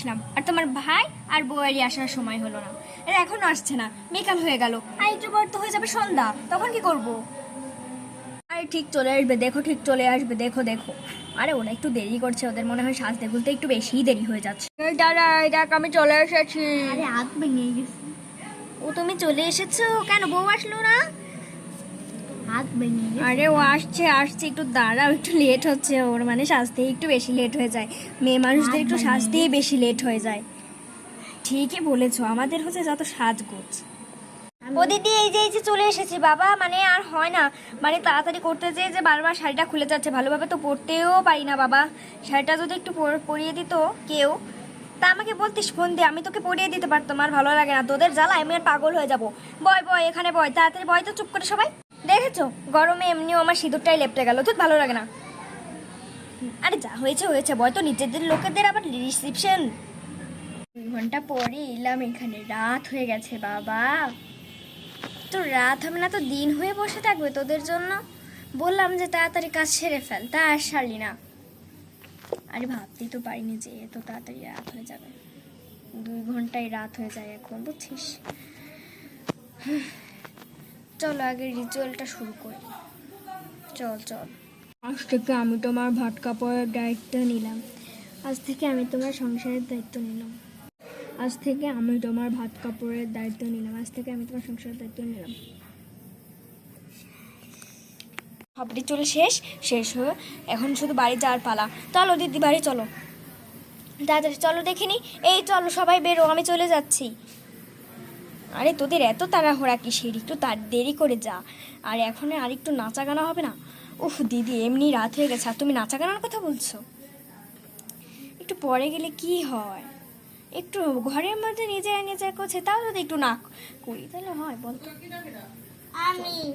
আসলাম। আর তোমার ভাই আর বউয়েরই আসার সময় হলো না। এরা এখনও আসছে না। বিকাল হয়ে গেল। আর একটু পর তো হয়ে যাবে সন্ধ্যা। তখন কি করব? আরে ঠিক চলে আসবে। দেখো ঠিক চলে আসবে। দেখো দেখো। আরে ওরা একটু দেরি করছে। ওদের মনে হয় সাজতে খুলতে একটু বেশিই দেরি হয়ে যাচ্ছে। এই দেখ আমি চলে এসেছি। আরে হাত ভেঙে গেছে। ও তুমি চলে এসেছ? কেন বউ আসলো না? হাত ভেঙে আরে ও আসছে আসছে একটু দাঁড়াও একটু লেট হচ্ছে ওর মানে সাজতেই একটু বেশি লেট হয়ে যায়। মেয়ে মানুষদের একটু সাজতেই বেশি লেট হয়ে যায়। ঠিকই বলেছ আমাদের হচ্ছে যত সাজগোজ। ও দিদি এই যে এই যে চলে এসেছি বাবা মানে আর হয় না। মানে তাড়াতাড়ি করতে যেয়ে যে বারবার শাড়িটা খুলে যাচ্ছে ভালোভাবে তো পরতেও পারি না বাবা। শাড়িটা যদি একটু পর- পরিয়ে দিত কেউ তা আমাকে বলতিস ফোন দিয়ে আমি তোকে পরিয়ে দিতে পারতাম আর ভালো লাগে না। তোদের জ্বালা আমি আর পাগল হয়ে যাব। বয় বয় এখানে বয় তাড়াতাড়ি বয় তো চুপ করে সবাই। দেখেছ? গরমে এমনিও আমার সিঁদুরটাই লেপটে গেল। তো ভালো লাগে না। আরে যা হয়েছে হয়েছে। তো নিজেদের লোকেদের আবার রিসিপশন দুই ঘণ্টা পরে এলাম এখানে। রাত হয়ে গেছে, বাবা। তো রাত হবে না তো দিন হয়ে বসে থাকবে তোদের জন্য? বললাম যে তাড়াতাড়ি কাজ সেরে ফেল, তা আর সারলি না। আরে ভাবতেই তো পারিনি যে এত তাড়াতাড়ি রাত হয়ে যাবে। দুই ঘন্টায় রাত হয়ে যায় এখন, বুঝছিস? চলো আগে রিচুয়ালটা শুরু করি। চল চল। আজ থেকে আমি তোমার ভাত কাপড়ের দায়িত্ব নিলাম। আজ থেকে আমি তোমার সংসারের দায়িত্ব নিলাম। আজ থেকে আমি তোমার ভাত কাপড়ের দায়িত্ব নিলাম। আজ থেকে আমি তোমার সংসারের দায়িত্ব নিলাম। সবটি চলে শেষ শেষ হয়ে এখন শুধু বাড়ি যাওয়ার পালা। চলো দিদি বাড়ি চলো। তাড়াতাড়ি চলো দেখিনি এই চলো সবাই বেরো আমি চলে যাচ্ছি। আরে তোদের এত তাড়াহুড়া কিসের? একটু তার দেরি করে যা। আর এখন আর একটু নাচা গানা হবে না? উফ, দিদি, এমনি রাত হয়ে গেছে। আর তুমি নাচা গানার কথা বলছো? একটু পরে গেলে কি হয়? একটু ঘরের মধ্যে নিজে নিজে করছে, তাও যদি একটু না করি, তাহলে হয়, বলতো। আমি।